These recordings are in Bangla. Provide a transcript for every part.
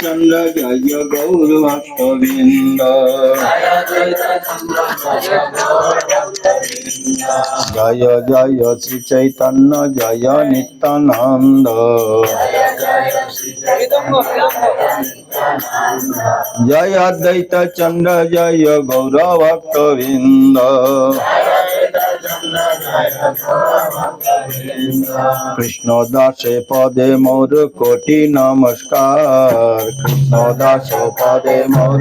চন্দ্র, জয় গৌর ভক্তবৃন্দ জয় জয় শ্রী চৈতন্য, জয় নিত্যানন্দ। জয় অদ্বৈত চন্দ্র, জয় গৌর ভক্তবৃন্দ কৃষ্ণ দাসে পদে মোর কোটি নমস্কার। কৃষ্ণ দাস পদে মোর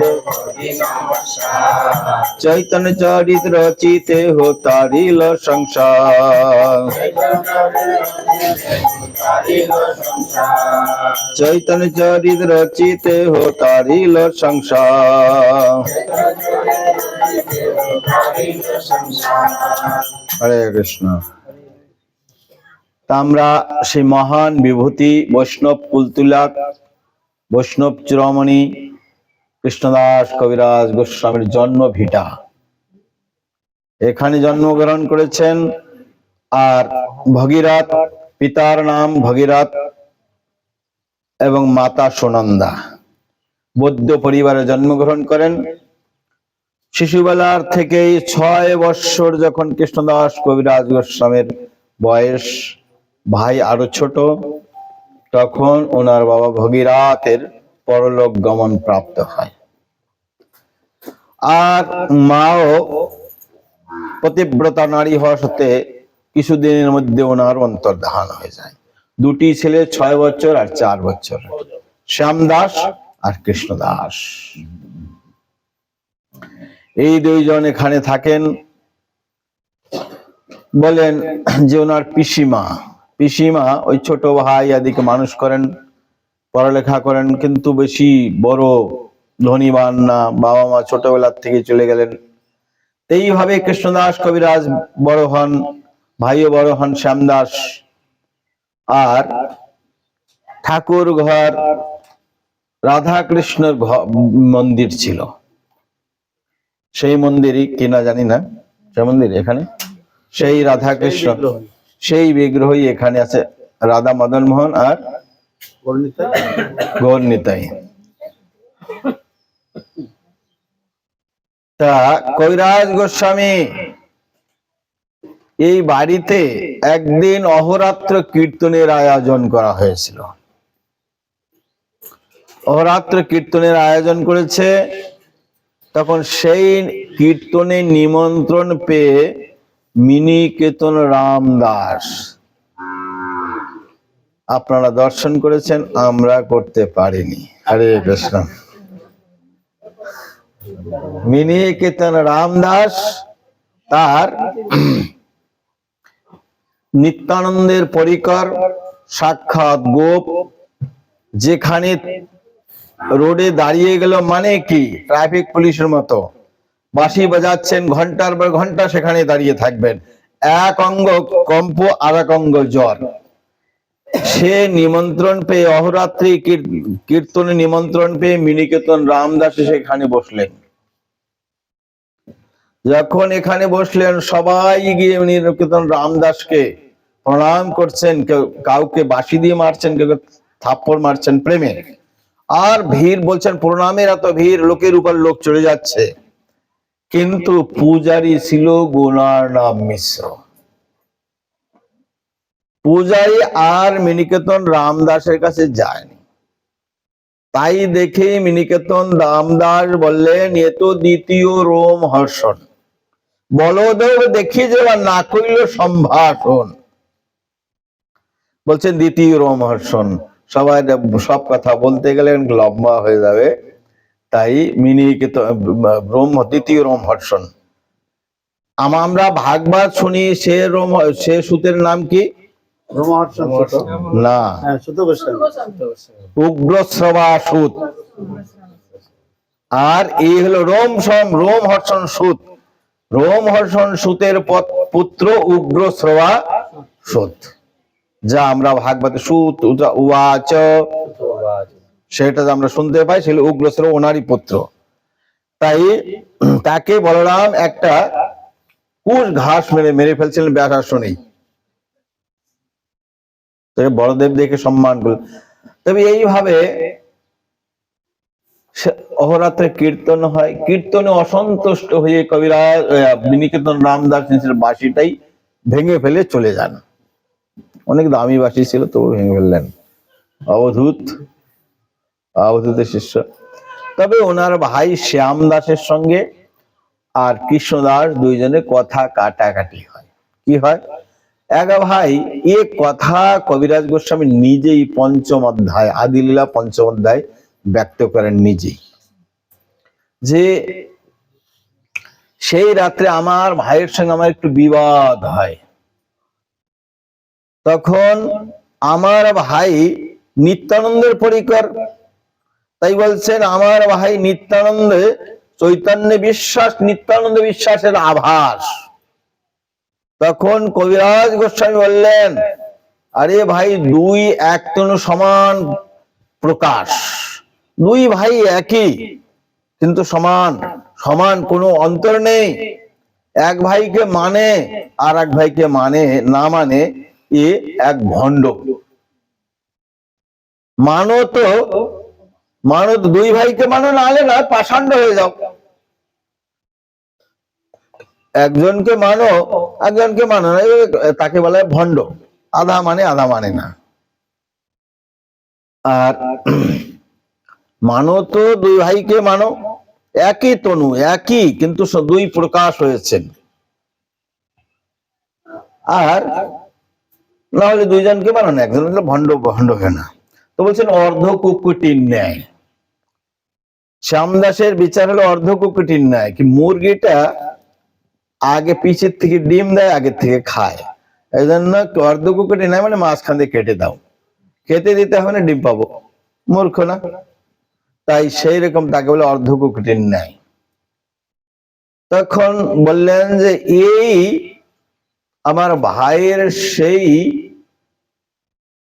চৈতন্য চরিত্র চিতে হো তারিল সংসার। চৈতন্য চরিত্র চিতে হো তারিল সংসার। হরে কৃষ্ণ। তা আমরা সেই মহান বিভূতি বৈষ্ণব কুলতুলাক, বৈষ্ণব চূড়ামণি কৃষ্ণদাস কবিরাজ গোস্বামীর জন্ম ভিটা। এখানে জন্মগ্রহণ করেছেন আর ভগীরথ, পিতার নাম ভগীরথ এবং মাতা সুনন্দা। বৌদ্ধ পরিবারে জন্মগ্রহণ করেন শিশুবেলার থেকেই ছয় বৎসর যখন কৃষ্ণদাস কবিরাজ গোস্বামীর বয়স, ভাই আরও ছোট, তখন ওনার বাবা ভগীরাথের পরলোক গমন প্রাপ্ত হয়। আর মাও পতিব্রতা নারী হওয়া সত্ত্বে কিছুদিনের মধ্যে ওনার অন্তর্ধান হয়ে যায়। দুটি ছেলে ছয় বছর আর চার বছর শ্যামদাস আর কৃষ্ণদাস। এই দুইজন এখানে থাকেন। বলেন যে ওনার পিসিমা। পিসিমা ওই ছোট ভাই আদিকে মানুষ করেন, পড়ালেখা করেন, কিন্তু বেশি বড় ধনীবান না। বাবা মা ছোটবেলার থেকে চলে গেলেন। এইভাবে কৃষ্ণদাস কবিরাজ বড় হন, ভাইও বড় হন শ্যামদাস। আর ঠাকুর ঘর রাধা কৃষ্ণের মন্দির ছিল। সেই মন্দিরই কিনা জানি না। সে মন্দির এখানে? সেই রাধা কৃষ্ণ সেই বিগ্রহই এখানে আছে রাধা মদন মোহন আর গৌরনিতাই। তা কৈরাজ গোস্বামী এই বাড়িতে একদিন অহরাত্র কীর্তনের আয়োজন করা হয়েছিল। অহরাত্র কীর্তনের আয়োজন করেছে তখন সেই কীর্তনে নিমন্ত্রণ পেয়ে মিনি কেতন রামদাস। আপনারা দর্শন করেছেন, আমরা করতে পারিনি। হরে কৃষ্ণ। মিনি কেতন রামদাস তার নিত্যানন্দের পরিকর সাক্ষাৎ গোপ, যেখানে রোডে দাঁড়িয়ে গেল মানে কি? ট্রাফিক পুলিশের মতো। বাঁশি বাজাচ্ছেন ঘণ্টার পর ঘণ্টা সেখানে দাঁড়িয়ে থাকবেন। এক অঙ্গ কম্প, আর এক অঙ্গ জ্বর। সে নিমন্ত্রণ পেয়ে অহরাত্রি কীর- কীর্তনে নিমন্ত্রণ পেয়ে মিনিকেতন রামদাস সেখানে বসলেন। যখন এখানে বসলেন, সবাই গিয়ে মিনিকেতন রামদাসকে প্রণাম করছেন। কেউ কাউকে বাঁশি দিয়ে মারছেন, কেউ থাপ্পড় মারছেন প্রেমে। আর ভিড় বলছেন প্রণামের এত ভিড়, লোকের উপর লোক চলে যাচ্ছে। কিন্তু পূজারি ছিল গুণার নাম মিশ্র। পূজারি আর মিনিকেতন রামদাসের কাছে যায়নি। তাই দেখে মিনিকেতন রামদাস বললেন, এ তো দ্বিতীয় রোম হর্ষণ। বলদেব দেখি যে না কইল সম্ভাষণ। বলছেন, দ্বিতীয় রোম হর্ষণ। সবাই সব কথা বলতে গেলে লম্বা হয়ে যাবে। তাই মিনিকেতন রোম দ্বিতীয় রোম হর্ষণ আম- আমরা ভাগবত শুনি সে রোম সে সুতের নাম কি? না। হ্যাঁ ছোট গোস্বামী। আর এই হলো রোম সম রোম হর্ষণ সুত। রোম হর্ষণ সুতের পুত্র উগ্র শ্রবা সুত। যা আমরা ভাগবতে সুত উবাচ। সেটা যে আমরা শুনতে পাই, সেগুলো উগ্রশ্র ওনারই পুত্র। তাই তাকে বলরাম একটা কুশ ঘাস মেরে মেরে ফেলছিলেন ব্যাসাসনেই তাকে বড়দেব দেখে সম্মান করল। তবে এইভাবে অহরাত্রে কীর্তন হয়। কীর্তনে অসন্তুষ্ট হয়ে কবিরাজ বিনিকেতন রামদাস বাসিটাই ভেঙে ফেলে চলে যান। অনেক দামি বাসি ছিল, তবু ভেঙে ফেললেন। অবধূত, অবধূতের শিষ্য। তবে ওনার ভাই শ্যাম দাসের সঙ্গে আর কৃষ্ণদাস দুইজনে কথা কাটাকাটি হয়। কি হয়? এক ভাই, এ কথা কবিরাজ গোস্বামী নিজেই পঞ্চম অধ্যায়, আদিলীলা পঞ্চম অধ্যায় ব্যক্ত করেন নিজেই। যে সেই রাত্রে আমার ভাইয়ের সঙ্গে আমার একটু বিবাদ হয়। তখন আমার ভাই নিত্যানন্দের পরিকর। তাই বলছেন, আমার ভাই নিত্যানন্দে, চৈতন্য বিশ্বাস, নিত্যানন্দ বিশ্বাসের আভাস। তখন কবিরাজ গোস্বামী বললেন, আরে ভাই, দুই এক তনু সমান প্রকাশ। দুই ভাই একই, কিন্তু সমান সমান কোনো অন্তর নেই। এক ভাইকে মানে আর এক ভাইকে মানে না মানে এ এক ভণ্ড। মানো তো, মানো দুই ভাইকে মানো, নাহলে না, পাষাণ্ড হয়ে যাও। একজনকে মানো একজনকে মানো না তাকে বলা ভণ্ড। আধা মানে আধা মানে না। আর মানো তো, দুই ভাইকে মানো, একই তনু, একই, কিন্তু দুই প্রকাশ হয়েছেন। আর না হলে দুইজনকে মানো না, একজন ভণ্ড ভণ্ড হয় না তো বলছেন, অর্ধ কুকুটির ন্যায়। শ্যামদাসের বিচার হলো অর্ধ কুকুটির ন্যায়। কি মুরগিটা আগে পিছের থেকে ডিম দেয়, আগের থেকে খায়। এই জন্য অর্ধ কুকুটি নেয় মানে মাঝখান দিয়ে কেটে দাও। খেতে দিতে হবে না, ডিম পাবো। মূর্খ না? তাই সেই রকম তাকে বলে অর্ধ কুকুটির ন্যায়। তখন বললেন যে, এই আমার ভাইয়ের সেই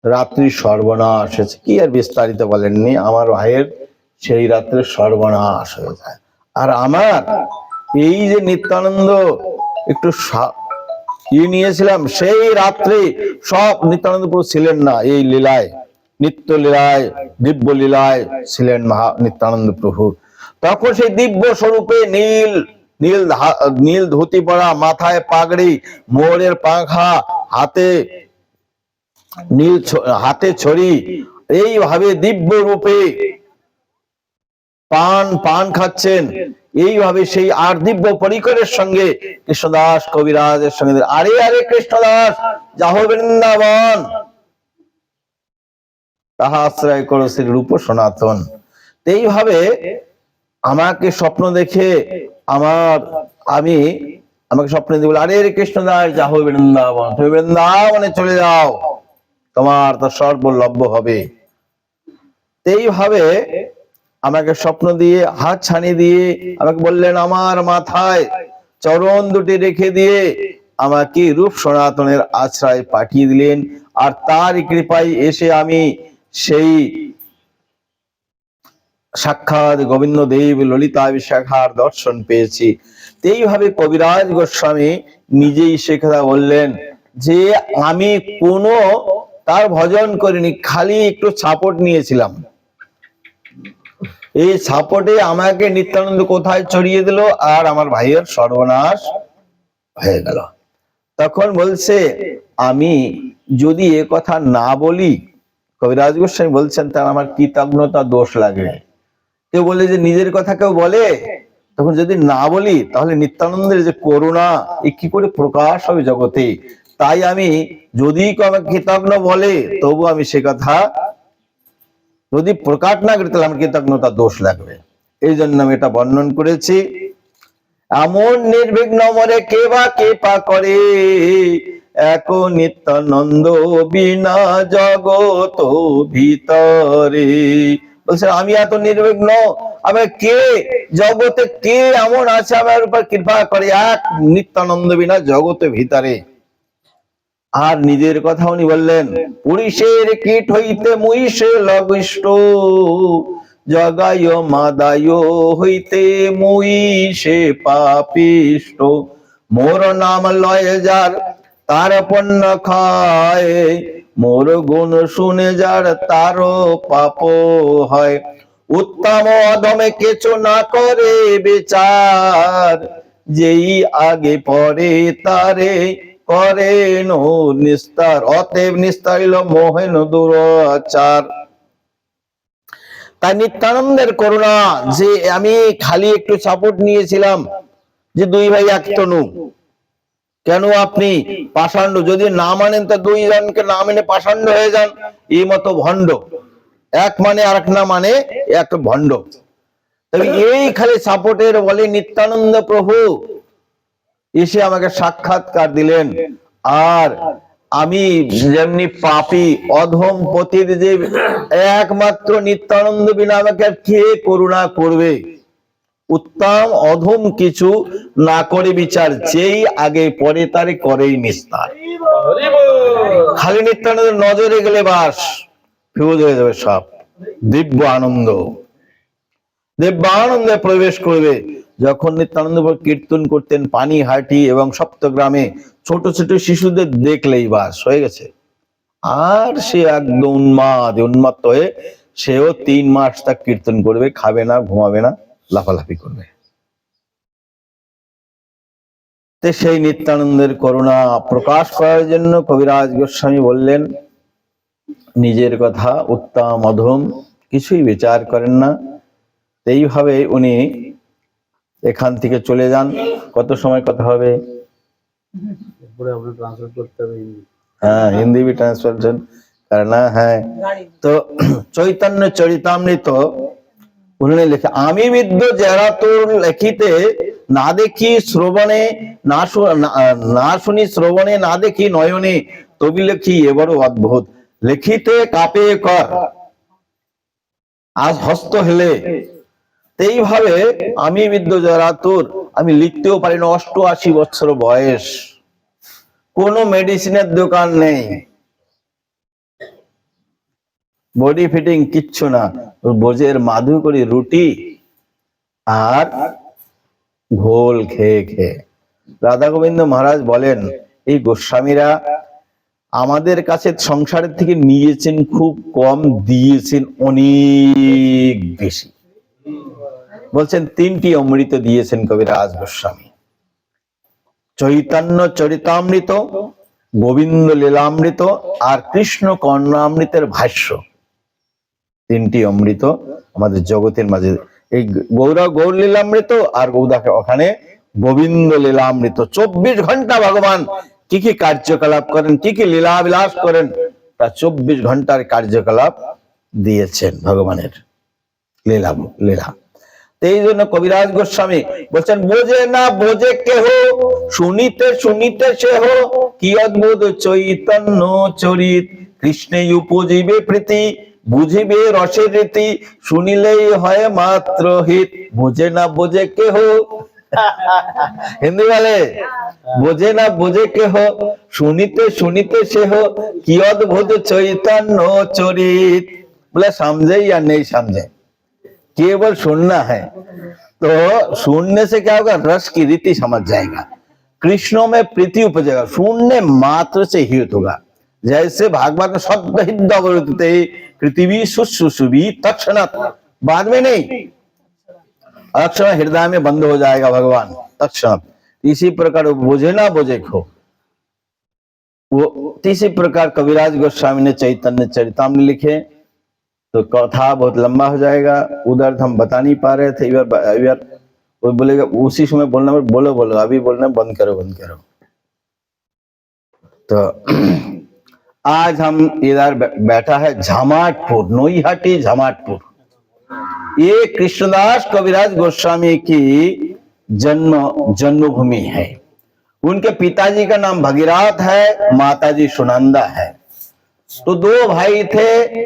রাত্রি সর্বনাশ হয়েছে। কি আর বিস্তারিত বলেননি? আমার ভাইয়ের সেই রাত্রে সর্বনাশ হয়ে যায়। আর আমার এই যে নিত্যানন্দ একটু সা- ই নিয়েছিলাম, সেই রাত্রে সব নিত্যানন্দ প্রভু ছিলেন না। এই লীলায়, নিত্য লীলায়, দিব্য লীলায় ছিলেন মহা নিত্যানন্দ প্রভু। তখন সেই দিব্য স্বরূপে নীল নীল নীল ধুতি পরা, মাথায় পাগড়ি মোরের পাখা, হাতে নীল হাতে ছড়ি, এইভাবে দিব্য রূপে পান পান খাচ্ছেন। এইভাবে সেই আর দিব্য পরিকরের সঙ্গে কৃষ্ণদাস কবিরাজের সঙ্গে আরে আরে, কৃষ্ণদাস, যাহ বৃন্দাবন। তাহা আশ্রয় করো শ্রী রূপ সনাতন। এইভাবে আমাকে স্বপ্ন দেখে আমার, আমি, আমাকে স্বপ্ন দিয়ে বলে, আরে রে কৃষ্ণদাস, যাহ বৃন্দাবন। তুমি বৃন্দাবনে চলে যাও। তোমার তো সর্বলভ্য হবে। এইভাবে আমাকে স্বপ্ন দিয়ে, হাত ছানি দিয়ে আমাকে বললেন, আমার মাথায় চরণ দুটি রেখে দিয়ে আমাকে রূপ সনাতনের আশ্রয় পাঠিয়ে দিলেন। আর তার কৃপায় এসে আমি সেই সাক্ষাৎ গোবিন্দ দেব, ললিতা বিশাখার দর্শন পেয়েছি। এইভাবে কবিরাজ গোস্বামী নিজেই সে বললেন যে, আমি কোনো তার ভজন করিনি, খালি একটু ছাপট নিয়েছিলাম। এই সাপোর্টে আমাকে নিত্যানন্দ কোথায় ছড়িয়ে দিল? আর আমার ভাইয়ের সর্বনাশ হয়ে গেল। তখন বলছে, আমি যদি এ কথা না বলি, কবিরাজ গোস্বামী বলছেন, তার আমার কৃতজ্ঞতা দোষ লাগে। কেউ বলে যে নিজের কথা কেউ বলে, তখন যদি না বলি, তাহলে নিত্যানন্দের যে করুণা, এ কি করে প্রকাশ হবে জগতে? তাই আমি যদি কৃতজ্ঞ বলে, তবু আমি সে কথা যদি প্রকাট না করি, তাহলে আমার কৃতজ্ঞতা দোষ লাগবে। এই জন্য আমি এটা বর্ণন করেছি। এমন নির্বিঘ্ন মরে কে বা কে পা করে, এক নিত্যানন্দ বিনা জগত ভিতরে। বলছে, আমি এত নির্বিঘ্ন আমার কে, জগতে কে এমন আছে, আমার উপর কৃপা করে, এক নিত্যানন্দ বিনা জগতে ভিতরে। আর নিজের কথা উনি বললেন, পুরুষের কীট হইতে মুইষে লবিষ্ট। জগায় মাদায় হইতে মুইষে পাপিষ্ট। মোর নাম লয় যার, তার পণ্য খায়। মোর গুণ শুনে যার তার পাপ হয়। উত্তম অধমে কিছু না করে বিচার। যেই আগে পরে তারে করে নো নিস্তার, অতএব নিস্তারিল মোহেন দুরাচার। তাই নিত্যানন্দের করুণা, যে আমি খালি একটু সাপোর্ট নিয়েছিলাম, যে দুই ভাই এক তনু। কেন আপনি পাষাণ্ড? যদি না মানেন, তো দুই জনকে না মেনে পাষাণ্ড হয়ে যান, এই মতো ভণ্ড। এক মানে আর এক না মানে এক ভণ্ড। এই খালি সাপোর্টের বলে নিত্যানন্দ প্রভু এসে আমাকে সাক্ষাৎকার দিলেন। আর আমি যেমনি পাপি, অধম পতির যে একমাত্র নিত্যানন্দ বিনা আমাকে আর কে করুণা করবে? উত্তম অধম কিছু না করে বিচার যেই আগে পরে তারে করেই নিস্তার। খালি নিত্যানন্দের নজরে গেলে বাস ফিউজ হয়ে যাবে সব। দিব্য আনন্দ। দিব্য আনন্দে প্রবেশ করবে। যখন নিত্যানন্দ কীর্তন করতেন পানি, হাটি এবং সপ্তগ্রামে ছোট ছোট শিশুদের দেখলেই বাস, হয়ে গেছে। আর সে একদম উন্মাদ, উন্মাত্ত হয়ে সেও তিন মাস তা কীর্তন করবে, খাবে না, ঘুমাবে না, লাফালাফি করবে। সেই নিত্যানন্দের করুণা প্রকাশ করার জন্য কবিরাজ গোস্বামী বললেন, নিজের কথা উত্তম, অধম, কিছুই বিচার করেন না। এইভাবে উনি এখান থেকে চলে যান। কত সময় কথা হবে? হ্যাঁ হিন্দি বি হ্যাঁ। চৈতন্য চরিতামৃত উনি লিখে আমি বিদ্য যারা তোর লেখিতে না দেখি শ্রবণে না না শুনি শ্রবণে না দেখি নয়নে তবি লেখি এবারও অদ্ভুত। লেখিতে কাপে কর আজ হস্ত হেলে এইভাবে আমি বিদ্য যারা তোর, আমি লিখতেও পারি না, অষ্টআশি বছর বয়স। কোনো মেডিসিনের দোকান নেই। বডি ফিটিং কিচ্ছু না। বোঝের মাধু করি রুটি আর ঘোল খেয়ে খেয়ে। রাধা গোবিন্দ মহারাজ বলেন, এই গোস্বামীরা আমাদের কাছে সংসারের থেকে নিয়েছেন, খুব কম দিয়েছেন, অনেক বেশি। বলছেন, তিনটি অমৃত দিয়েছেন কবিরাজ গোস্বামী। চৈতন্য চরিতামৃত, গোবিন্দ লীলামৃত আর কৃষ্ণ কর্ণামৃতের ভাষ্য। তিনটি অমৃত আমাদের জগতের মাঝে। এই গৌরা গৌর লীলামৃত আর গৌদাকে ওখানে গোবিন্দ লীলামৃত। চব্বিশ ঘণ্টা ভগবান কি কি কার্যকলাপ করেন, কি কি লীলা বিলাস করেন, তা চব্বিশ ঘণ্টার কার্যকলাপ দিয়েছেন ভগবানের লীলা লীলা। এই জন্য কবিরাজ গোস্বামী বলছেন, বোঝে না, বোঝে কেহ? শুনিতে শুনিতে সেহ। কি অদ্ভুত চৈতন্য চরিত। কৃষ্ণে উপজীবে প্রীতি, বুঝিবে রসের রীতি। শুনিলেই হয় মাত্র হিত। বোঝে না, বোঝে কেহ? হিন্দি বলে, বোঝে না, বোঝে কেহ? শুনিতে শুনিতে সেহ। কি অদ্ভুত চৈতন্য চরিত। বলে সামঝেই আর নেই সামঝে। केवल सुनना है तो सुनने से क्या होगा? रस की रीति समझ जाएगा। कृष्णों में प्रीति उपजेगा सुनने मात्र से हित होगा। जैसे भागवत में शब्द अवरुद्धते पृथ्वी सुश्रुषुभी तत्क्षणात। बाद में नहीं। अक्षर हृदय में बंद हो जाएगा भगवान। तक्षण इसी प्रकार बोझे ना बोझे खो वो इसी प्रकार कविराज गोस्वामी ने चैतन्य चरितामृत लिखे। तो कथा बहुत लंबा हो जाएगा, उधर हम बता नहीं पा रहे थे, इधर इधर। वो बोलेगा, उसी समय बोलना बोलो बोलो, अभी बोलना बंद करो बंद करो। तो आज हम इधर बैठा है झमाटपुर, नोईहाटी झमाटपुर। ये कृष्णदास कविराज गोस्वामी की जन्म, जन्मभूमि है। उनके पिताजी का नाम भगीरथ है, माताजी सुनंदा है। तो दो भाई थे